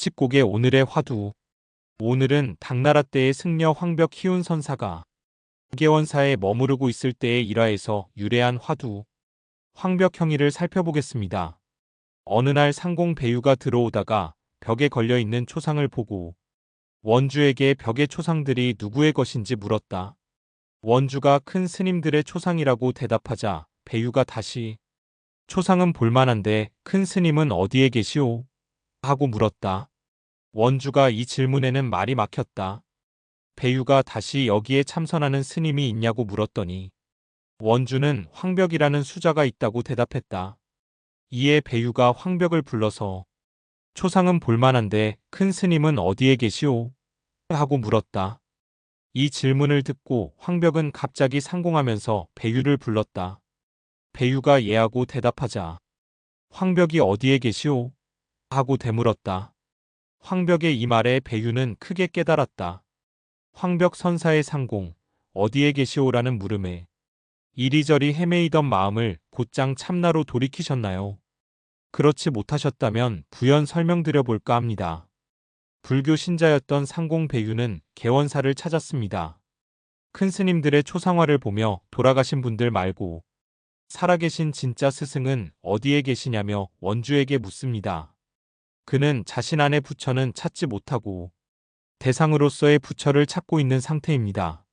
칩곡의 오늘의 화두. 오늘은 당나라 때의 승려 황벽 희운 선사가 개원사에 머무르고 있을 때의 일화에서 유래한 화두. 황벽 형이를 살펴보겠습니다. 어느 날 상공 배유가 들어오다가 벽에 걸려 있는 초상을 보고 원주에게 벽의 초상들이 누구의 것인지 물었다. 원주가 큰 스님들의 초상이라고 대답하자 배유가 다시 초상은 볼만한데 큰 스님은 어디에 계시오? 하고 물었다. 원주가 이 질문에는 말이 막혔다. 배유가 다시 여기에 참선하는 스님이 있냐고 물었더니 원주는 황벽이라는 수자가 있다고 대답했다. 이에 배유가 황벽을 불러서 초상은 볼만한데 큰 스님은 어디에 계시오? 하고 물었다. 이 질문을 듣고 황벽은 갑자기 상공하면서 배유를 불렀다. 배유가 예하고 대답하자 황벽이 어디에 계시오? 하고 되물었다. 황벽의 이 말에 배유는 크게 깨달았다. 황벽 선사의 상공, 어디에 계시오라는 물음에 이리저리 헤매이던 마음을 곧장 참나로 돌이키셨나요? 그렇지 못하셨다면 부연 설명드려 볼까 합니다. 불교 신자였던 상공 배유는 개원사를 찾았습니다. 큰 스님들의 초상화를 보며 돌아가신 분들 말고 살아계신 진짜 스승은 어디에 계시냐며 원주에게 묻습니다. 그는 자신 안의 부처는 찾지 못하고 대상으로서의 부처를 찾고 있는 상태입니다.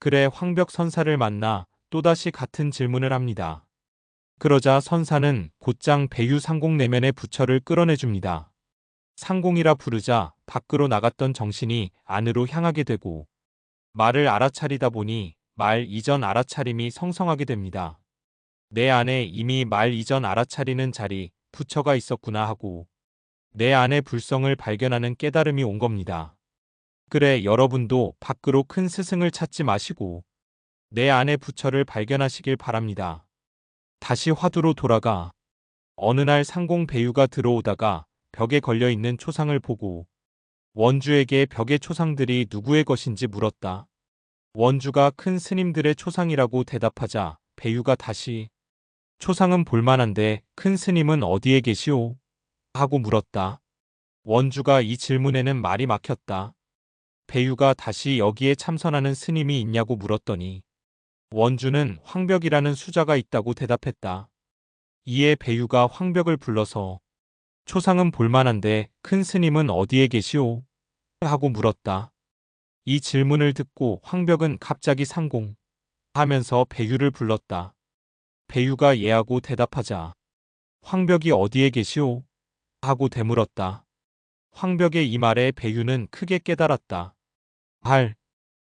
그래 황벽 선사를 만나 또다시 같은 질문을 합니다. 그러자 선사는 곧장 배유 상공 내면의 부처를 끌어내줍니다. 상공이라 부르자 밖으로 나갔던 정신이 안으로 향하게 되고 말을 알아차리다 보니 말 이전 알아차림이 성성하게 됩니다. 내 안에 이미 말 이전 알아차리는 자리 부처가 있었구나 하고 내 안의 불성을 발견하는 깨달음이 온 겁니다. 그래 여러분도 밖으로 큰 스승을 찾지 마시고 내 안의 부처를 발견하시길 바랍니다. 다시 화두로 돌아가 어느 날 상공 배유가 들어오다가 벽에 걸려 있는 초상을 보고 원주에게 벽의 초상들이 누구의 것인지 물었다. 원주가 큰 스님들의 초상이라고 대답하자 배유가 다시 초상은 볼만한데 큰 스님은 어디에 계시오? 하고 물었다. 원주가 이 질문에는 말이 막혔다. 배유가 다시 여기에 참선하는 스님이 있냐고 물었더니 원주는 황벽이라는 수자가 있다고 대답했다. 이에 배유가 황벽을 불러서 초상은 볼만한데 큰 스님은 어디에 계시오? 하고 물었다. 이 질문을 듣고 황벽은 갑자기 상공 하면서 배유를 불렀다. 배유가 예하고 대답하자 황벽이 어디에 계시오? 하고 되물었다. 황벽의 이 말에 배유는 크게 깨달았다. 발,